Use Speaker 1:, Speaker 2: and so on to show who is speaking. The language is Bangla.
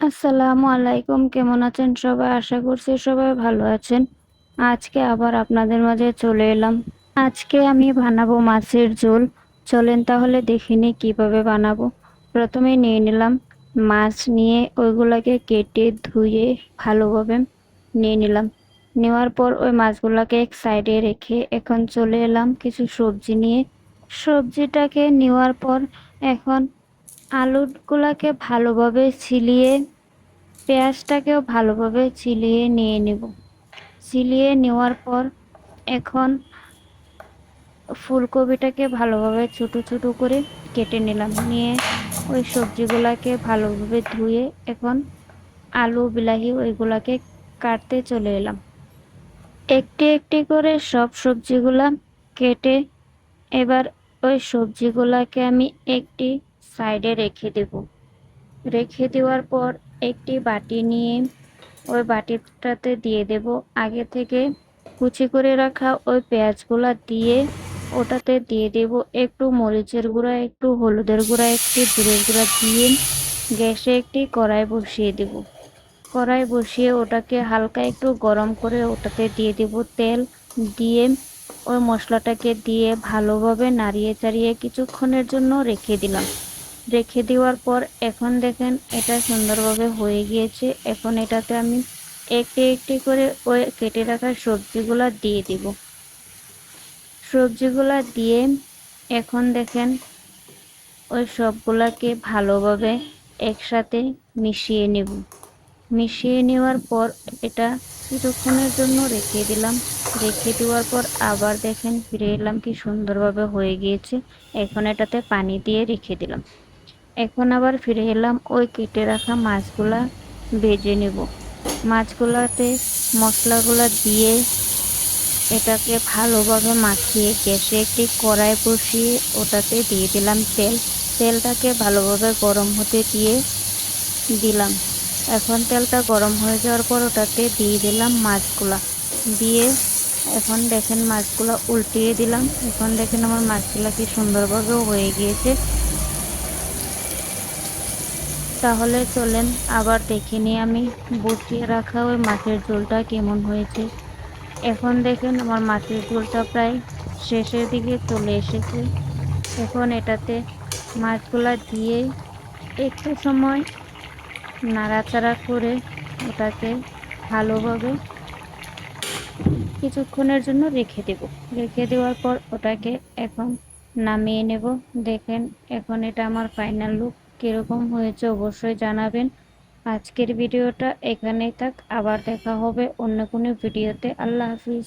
Speaker 1: আসসালামু আলাইকুম, কেমন আছেন সবাই? আশা করছি সবাই ভালো আছেন। আজকে আবার আপনাদের মাঝে চলে এলাম। আজকে আমি বানাবো মাছের ঝোল। চলেন তাহলে দেখিনি কীভাবে বানাবো। প্রথমে নিয়ে নিলাম মাছ নিয়ে ওইগুলোকে কেটে ধুয়ে ভালোভাবে নিয়ে নিলাম। নেওয়ার পর ওই মাছগুলোকে এক সাইডে রেখে এখন চলে এলাম কিছু সবজি নিয়ে। সবজিটাকে নেওয়ার পর এখন আলুগুলাকে ভালোভাবে ছিলিয়ে, পেঁয়াজটাকেও ভালোভাবে চিলিয়ে নিয়ে নেব। ছিলিয়ে নেওয়ার পর এখন ফুলকপিটাকে ভালোভাবে ছোটো ছোটো করে কেটে নিলাম। নিয়ে ওই সবজিগুলোকে ভালোভাবে ধুয়ে এখন আলু, বিলাহি ওইগুলাকে কাটতে চলে এলাম। একটি একটি করে সব সবজিগুলা কেটে এবার ওই সবজিগুলাকে আমি একটি সাইডে রেখে দেব। রেখে দেওয়ার পর একটি বাটি নিয়ে ওই বাটিটাতে দিয়ে দেব। আগে থেকে কুচি করে রাখা ওই পেঁয়াজগুলা দিয়ে ওটাতে দিয়ে দেব। একটু মরিচের গুঁড়া, একটু হলুদের গুঁড়া, একটু জিরের গুঁড়া দিয়ে গ্যাসে একটি কড়াই বসিয়ে দেব। কড়াই বসিয়ে ওটাকে হালকা একটু গরম করে ওটাতে দিয়ে দেব তেল। দিয়ে ওই মশলাটাকে দিয়ে ভালোভাবে নাড়িয়ে চাড়িয়ে কিছুক্ষণের জন্য রেখে দিলাম। রেখে দেওয়ার পর এখন দেখেন এটা সুন্দরভাবে হয়ে গিয়েছে। এখন এটাতে আমি একটি একটি করে ওই কেটে রাখা সবজিগুলা দিয়ে দিব। সবজিগুলা দিয়ে এখন দেখেন ওই সবগুলাকে ভালোভাবে একসাথে মিশিয়ে নেব। মিশিয়ে নেওয়ার পর এটা কিছুক্ষণের জন্য রেখে দিলাম। রেখে দেওয়ার পর আবার দেখেন ফিরে এলাম কি সুন্দরভাবে হয়ে গিয়েছে। এখন এটাতে পানি দিয়ে রেখে দিলাম। এখন আবার ফিরে এলাম ওই কেটে রাখা মাছগুলা ভেজে নেব। মাছগুলাতে মশলাগুলো দিয়ে এটাকে ভালোভাবে মাখিয়ে গ্যাসে একটি কড়াই বসিয়ে ওটাতে দিয়ে দিলাম তেল। তেলটাকে ভালোভাবে গরম হতে দিয়ে দিলাম। এখন তেলটা গরম হয়ে যাওয়ার পর ওটাতে দিয়ে দিলাম মাছগুলা। দিয়ে এখন দেখেন মাছগুলো উল্টিয়ে দিলাম। এখন দেখেন আমার মাছগুলো কি সুন্দরভাবে হয়ে গিয়েছে। তাহলে চলেন, আবার দেখে নিই আমি বসিয়ে রাখা ওই মাছের ঝোলটা কেমন হয়েছে। এখন দেখেন আমার মাছের ঝোলটা প্রায় শেষের দিকে চলে এসেছে। এখন এটাতে মাছগুলা দিয়ে একটু সময় নাড়াচাড়া করে ওটাকে ভালোভাবে কিছুক্ষণের জন্য রেখে দেব। রেখে দেওয়ার পর ওটাকে এখন নামিয়ে নেব। দেখেন এখন এটা আমার ফাইনাল লুক কীরকম হয়েছে অবশ্যই জানাবেন। আজকের ভিডিওটা এখানেই থাক। আবার দেখা হবে অন্য কোনো ভিডিওতে। আল্লাহ হাফিজ।